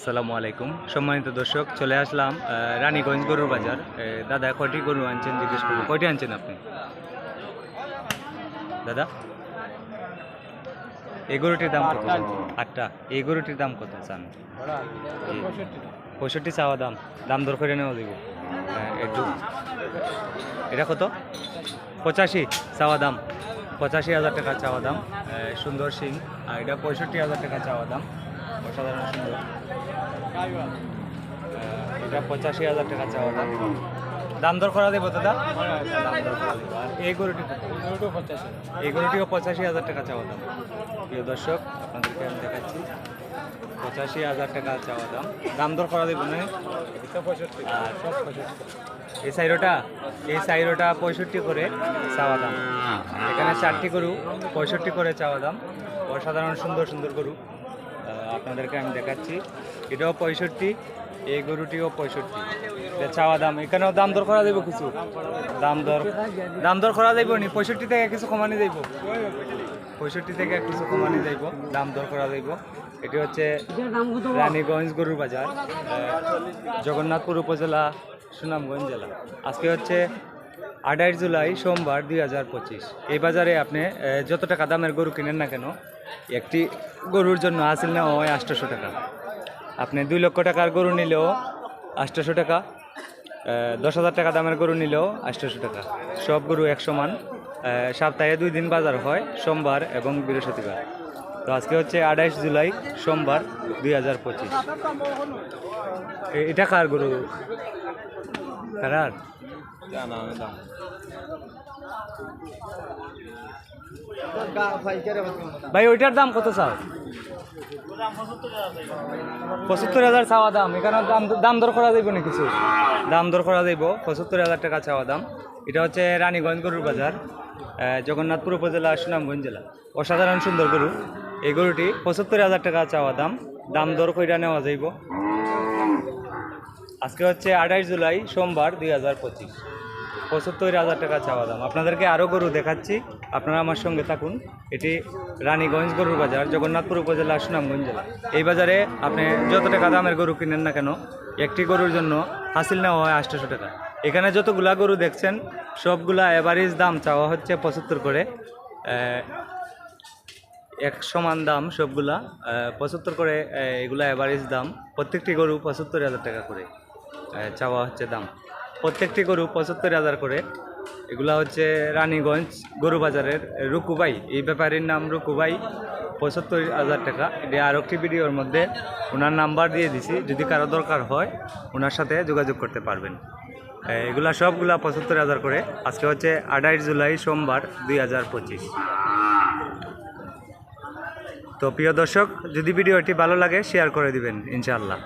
আসসালামু আলাইকুম। সম্মানিত দর্শক চলে আসলাম রানীগঞ্জ গরুর বাজার। দাদা কয়টি গরু আনছেন জিজ্ঞেস করব। কয়টি আনছেন আপনি? দাদা? এই গরুটির দাম কত আটটা। এই গরুটির দাম কত চান? পঁয়ষট্টি চাওয়া দাম। দাম দর করে নেওয়া দেবো হ্যাঁ, একটু। এটা কত? পঁচাশি চাওয়া দাম। পঁচাশি হাজার টাকা চাওয়া দাম। সুন্দর সিং আর এটা পঁয়ষট্টি হাজার টাকা চাওয়া দাম। অসাধারণ সুন্দর এটা পঁচাশি হাজার টাকা চাওয়া দাম দাম দর করা দেবো দাদা? এই গরুটি? এই গরুটিও পঁচাশি হাজার টাকা চাওয়া দাম। প্রিয় দর্শক, আপনাদেরকে আমি দেখাচ্ছি। পঁচাশি হাজার টাকা চাওয়া দাম। দাম দর করা দেবো না। এই সাইরোটা? এই সাইরোটা পঁয়ষট্টি করে চাওয়া দাম। এখানে চারটি গরু পঁয়ষট্টি করে চাওয়া দাম। অসাধারণ, সুন্দর সুন্দর গরু। আপনাদেরকে আমি দেখাচ্ছি। এটাও পঁয়ষট্টি, এই গরুটিও পঁয়ষট্টি। চাওয়া দাম, এখানেও দাম দর করা দেবো কিছু? দাম দর দাম দর করা যাইব নি? পঁয়ষট্টি থেকে কিছু কমানি যাইব? পঁয়ষট্টি থেকে কিছু কমানি যাইব, দাম দর করা যাইব। এটি হচ্ছে রানীগঞ্জ গরুর বাজার জগন্নাথপুর উপজেলা, সুনামগঞ্জ জেলা। আজকে হচ্ছে আঠাশ জুলাই, সোমবার দুই হাজার পঁচিশ। এই বাজারে আপনি যত টাকা দামের গরু কিনেন না কেন একটি গরুর জন্য হাসিল নেওয়া হয় আটশোশো টাকা। আপনি দুই লক্ষ টাকার গরু নিলেও আটশোশো টাকা দশ হাজার টাকা দামের গরু নিলেও আটশোশো টাকা। সব গরু এক সমান সপ্তাহে দুই দিন বাজার হয়, সোমবার এবং বৃহস্পতিবার। তো আজকে হচ্ছে আঠাইশ জুলাই, সোমবার দুই হাজার পঁচিশ। এটা কার গরু? কারার ভাই ওইটার দাম কত চাও? পঁচাত্তর হাজার চাওয়া দাম। এখানে দাম দাম দর করা যাইব না কিছু? দাম দর করা যাইব। পঁচাত্তর হাজার টাকা চাওয়া দাম। এটা হচ্ছে রানীগঞ্জ গরুর বাজার জগন্নাথপুর উপজেলা সুনামগঞ্জ জেলা। অসাধারণ সুন্দর গরু। এই গরুটি পঁচাত্তর হাজার টাকা চাওয়া দাম। দাম দর কইরা নেওয়া যাইব। আজকে হচ্ছে আঠাশ জুলাই, সোমবার দুই হাজার পঁচিশ। পঁচাত্তর হাজার টাকা চাওয়া দাম। আপনাদেরকে আরও গরু দেখাচ্ছি। আপনারা আমার সঙ্গে থাকুন। এটি রানীগঞ্জ গরুর বাজার, জগন্নাথপুর উপজেলা, সুনামগঞ্জ জেলা। এই বাজারে আপনি যত টাকা দামের গরু কিনেন না কেন, একটি গরুর জন্য হাসিল নেওয়া হয় আটশোশো টাকা। এখানে যতগুলা গরু দেখছেন, সবগুলা এভারেজ দাম চাওয়া হচ্ছে পঁচাত্তর করে। এক সমান দাম সবগুলা। পঁচাত্তর করে এগুলা এভারেজ দাম। প্রত্যেকটি গরু পঁচাত্তর হাজার টাকা করে। চাওয়া হচ্ছে দাম। প্রত্যেকটি গরু পঁচাত্তর হাজার করে। এগুলা হচ্ছে রানীগঞ্জ গরু বাজারের রুকুবাই। এই ব্যাপারীর নাম রুকুবাই, পঁচাত্তর হাজার টাকা। এটা আর একটি ভিডিওর মধ্যে ওনার নাম্বার দিয়ে দিছি। যদি কারও দরকার হয়, ওনার সাথে যোগাযোগ করতে পারবেন। এগুলা সবগুলা পঁচাত্তর হাজার করে। আজকে হচ্ছে আঠাইশ জুলাই, সোমবার দুই হাজার পঁচিশ। তো প্রিয় দর্শক, যদি ভিডিওটি ভালো লাগে, শেয়ার করে দিবেন, ইনশাআল্লাহ।